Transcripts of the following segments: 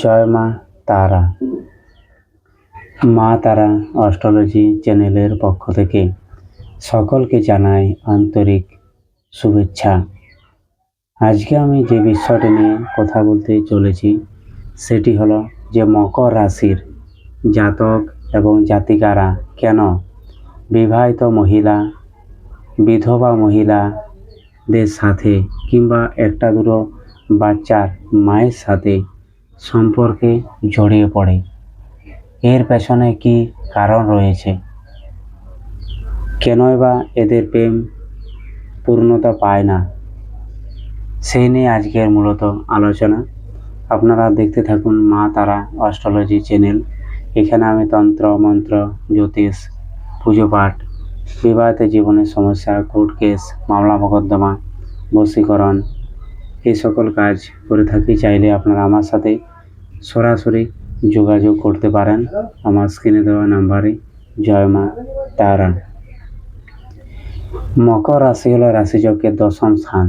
জয় মা তারা। মা তারা অস্ট্রোলজি চ্যানেলের পক্ষ থেকে সকলকে জানাই আন্তরিক শুভেচ্ছা। আজকে আমি যে বিষয়টি নিয়ে কথা বলতে চলেছি, সেটি হলো যে মকর রাশির জাতক এবং জাতিকারা কেন বিবাহিত মহিলা, বিধবা মহিলাদের সাথে কিংবা একটা দুটো বাচ্চার মায়ের সাথে সম্পর্কে জড়িয়ে পড়ে। এর পেছনে কি কারণ রয়েছে? কেনই বা এদের প্রেম পূর্ণতা পায় না? সেই নিয়ে আজকের মূলত আলোচনা। আপনারা দেখতে থাকুন মা তারা অস্ট্রোলজি চ্যানেল। এখানে আমি তন্ত্র, মন্ত্র, জ্যোতিষ, পুজো পাঠ, বিবাহিত জীবনের সমস্যা, কোর্ট কেস, মামলা, মোকদ্দমা, বশীকরণ এই সকল কাজ করে থাকি, চাইলে আপনারা আমার সাথে সরাসরি যোগাযোগ করতে পারেন আমার স্ক্রিনে দেওয়া নাম্বারে। জয় মা তারা মকর রাশি হলো রাশিচক্রের দশম স্থান।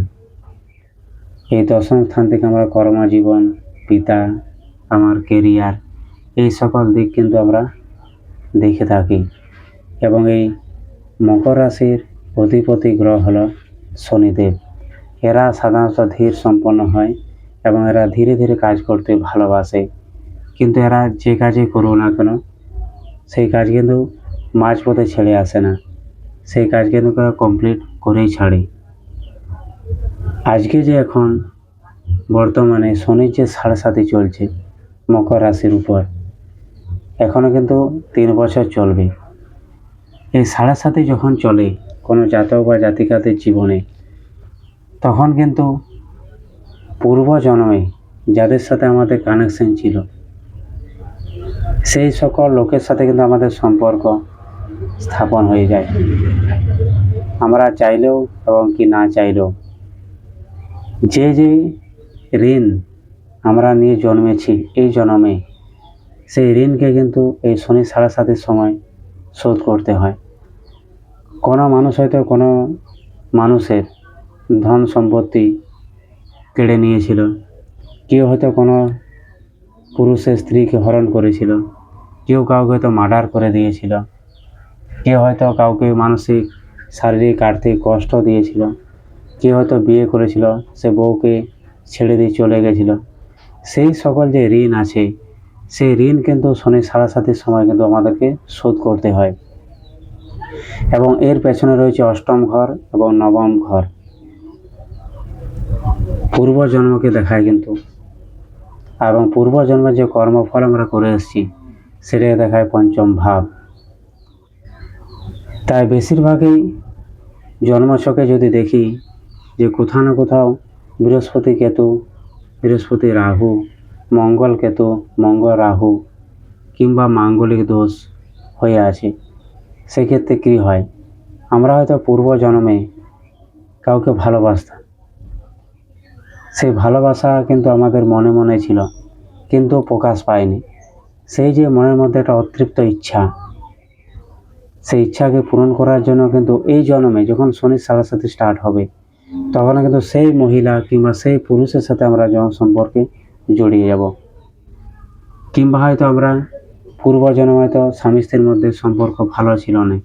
এই দশম স্থান থেকে আমরা কর্মজীবন, পিতা, আমার কেরিয়ার এই সকল দিক কিন্তু আমরা দেখে থাকি। এবং এই মকর রাশির অধিপতি গ্রহ হলো শনিদেব। এরা সাধারণত ধীর সম্পন্ন হয় এবং এরা ধীরে ধীরে কাজ করতে ভালোবাসে। কিন্তু এরা যে কাজই করুক না কেন, সেই কাজ কিন্তু মাঝপথে ছেড়ে আসে না। সেই কাজ কিন্তু কমপ্লিট করেই ছাড়ে। আজকে যে এখন বর্তমানে শনির যে সাড়ে সাথে চলছে মকর রাশির উপর এখনও কিন্তু তিন বছর চলবে। এই সাড়ে সাথে যখন চলে কোনো জাতক বা জাতিকাদের জীবনে তখন কিন্তু পূর্ব জন্মে যাদের সাথে আমাদের কানেকশন ছিল, সেই সকল লোকের সাথে কিন্তু আমাদের সম্পর্ক স্থাপন হয়ে যায়। আমরা চাইলেও এবং কি না চাইলেও যে যে ঋণ আমরা নিয়ে জন্মেছি এই জন্মে, সেই ঋণকে কিন্তু এই শনি সাড়ে সাতের সময় শোধ করতে হয়। কোনো মানুষ হয়তো কোনো মানুষের ধন সম্পত্তি কেড়ে নিয়েছিল। কেউ হয়তো কোনো পুরুষের স্ত্রীকে হরণ করেছিল। কেউ কাউকে হয়তো মার্ডার করে দিয়েছিল। কেউ হয়তো কাউকে মানসিক, শারীরিক, আর্থিক কষ্ট দিয়েছিল। কেউ হয়তো বিয়ে করেছিল, সে বউকে ছেড়ে দিয়ে চলে গেছিল। সেই সকল যে ঋণ আছে, সেই ঋণ কিন্তু শনি সাড়ে সাতের সময় কিন্তু আমাদেরকে শোধ করতে হয়। এবং এর পেছনে রয়েছে অষ্টম ঘর এবং নবম ঘর। পূর্বজন্মকে দেখায় কিন্তু। এবং পূর্বজন্মে যে কর্মফল আমরা করে এসেছি সেটাকে দেখায় পঞ্চম ভাব। তাই বেশিরভাগই জন্মছকে যদি দেখি যে কোথাও না কোথাও বৃহস্পতি কেতু, বৃহস্পতি রাহু, মঙ্গল কেতু, মঙ্গল রাহু কিংবা মাঙ্গলিক দোষ হয়ে আছে, সেক্ষেত্রে কী হয়? আমরা হয়তো পূর্ব জন্মে কাউকে ভালোবাসতাম সেই ভালোবাসা কিন্তু আমাদের মনে মনে ছিল, কিন্তু প্রকাশ পায়নি। সেই যে মনের মধ্যে একটা অতৃপ্ত ইচ্ছা, সেই ইচ্ছাকে পূরণ করার জন্য কিন্তু এই জন্মে যখন শনির সাড়ে সাথে স্টার্ট হবে, তখন কিন্তু সেই মহিলা কিংবা সেই পুরুষের সাথে আমরা যখন সম্পর্কে জড়িয়ে যাব, কিংবা হয়তো আমরা পূর্বজন্ম হয়তো স্বামী স্ত্রীর মধ্যে সম্পর্ক ভালো ছিল না,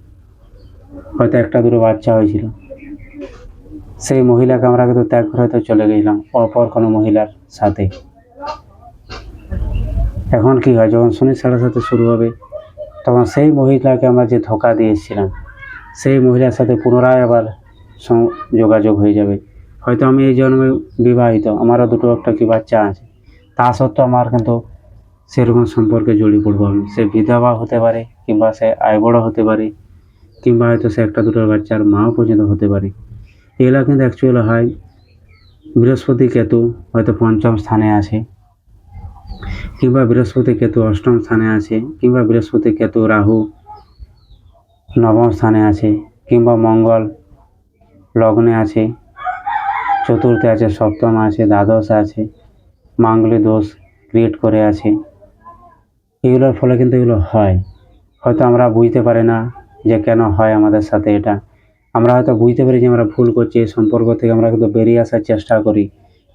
হয়তো একটা দুটো বাচ্চা হয়েছিল। সেই মহিলাকে আমরা কিন্তু ত্যাগ করে হয়তো চলে গেছিলাম, অপর কোনো মহিলার সাথে। এখন কি হয়, যখন শনি সাড়ে সাথে শুরু হবে, তখন সেই মহিলাকে আমরা যে ধোকা দিয়েছিলাম, সেই মহিলার সাথে পুনরায় আবার যোগাযোগ হয়ে যাবে। হয়তো আমি এই জন্মে বিবাহিত, আমারও দুটো একটা কি বাচ্চা আছে, তা সত্ত্বেও আমার কিন্তু সেরকম সম্পর্কে জড়িয়ে পড়ব আমি। সে বিধবা হতে পারে, কিংবা সে আয়বড় হতে পারে, কিংবা হয়তো সে একটা দুটো বাচ্চার মাও পর্যন্ত হতে পারে। এগুলো কিন্তু অ্যাকচুয়ালি হয় বৃহস্পতি কেতু, হয়তো পঞ্চম স্থানে আছে। কিংবা বৃহস্পতি কেতু অষ্টম স্থানে আছে, কিংবা বৃহস্পতি কেতু রাহু নবম স্থানে আছে, কিংবা মঙ্গল লগ্নে আছে, চতুর্থে আছে, সপ্তম আছে, দ্বাদশ আছে মাঙ্গলি দোষ ক্রিয়েট করে আছে। এগুলোর ফলে কিন্তু এগুলো হয়। হয়তো আমরা বুঝতে পারি না যে কেন হয় আমাদের সাথে এটা। আমরা হয়তো বুঝতে পারি যে আমরা ভুল করছি, এই সম্পর্ক থেকে আমরা কিন্তু বেরিয়ে আসার চেষ্টা করি,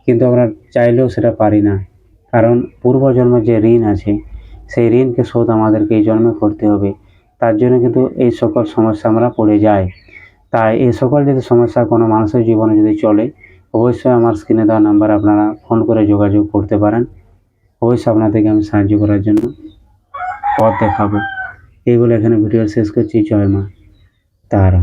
কিন্তু আমরা চাইলেও সেটা পারি না। কারণ পূর্বজন্মের যে ঋণ আছে, সেই ঋণকে শোধ আমাদেরকে এই জন্মে করতে হবে। তার জন্য কিন্তু এই সকল সমস্যা আমরা পড়ে যাই। তাই এই সকল যদি সমস্যা কোনো মানুষের জীবনে যদি চলে, অবশ্যই আমার স্ক্রিনে দেওয়া নাম্বার আপনারা ফোন করে যোগাযোগ করতে পারেন। অবশ্যই আপনাদেরকে আমি সাহায্য করার জন্য পথ দেখাবো। এই বলে এখানে ভিডিও শেষ করছি। জয় মা, তারা।